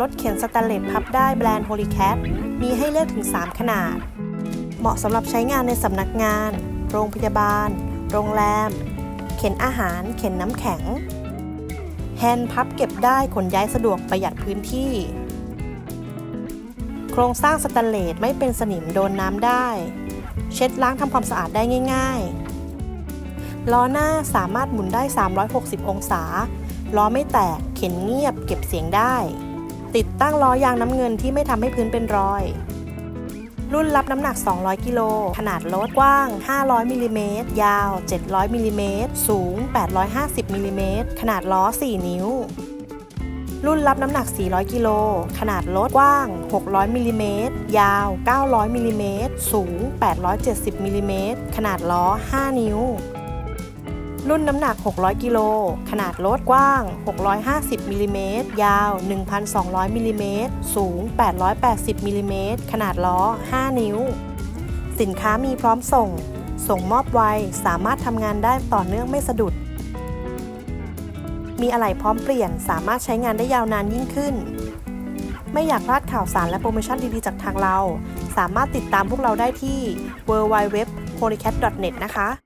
รถเข็นสแตนเลสพับได้แบรนด์ Holycat มีให้เลือกถึง 3 ขนาด เหมาะสำหรับใช้งานในสำนักงาน โรงพยาบาล โรงแรม เข็นอาหาร เข็นน้ำแข็ง แฮนด์พับเก็บได้ขนย้ายสะดวกประหยัดพื้นที่ โครงสร้างสแตนเลสไม่เป็นสนิมโดนน้ำได้ เช็ดล้างทำความสะอาดได้ง่าย ๆ ล้อหน้าสามารถหมุนได้ 360 องศา ล้อไม่แตก เข็นเงียบ เก็บเสียงได้ ติดตั้งล้อยางน้ำเงินที่ไม่ทำให้พื้นเป็นรอย รุ่นรับน้ำหนัก 200 กิโล ขนาดรถกว้าง 500มิลลิเมตร ยาว 700มิลลิเมตร สูง 850มิลลิเมตร ขนาดล้อ 4 นิ้ว รุ่นรับน้ำหนัก 400 กิโล ขนาดรถกว้าง 600มิลลิเมตร ยาว 900มิลลิเมตร สูง 870มิลลิเมตร ขนาดล้อ 5 นิ้ว รุ่นน้ำหนัก 600 กิโล ขนาดรถกว้าง 650มิลลิเมตรยาว 1,200มิลลิเมตรสูง 880มิลลิเมตรขนาดล้อ 5 นิ้ว สินค้ามีพร้อมส่ง ส่งมอบไว สามารถทำงานได้ต่อเนื่องไม่สะดุด มีอะไหล่พร้อมเปลี่ยน สามารถใช้งานได้ยาวนานยิ่งขึ้น ไม่อยากพลาดข่าวสารและโปรโมชั่นดีๆจากทางเรา สามารถติดตามพวกเราได้ที่ www.polycat.net นะคะ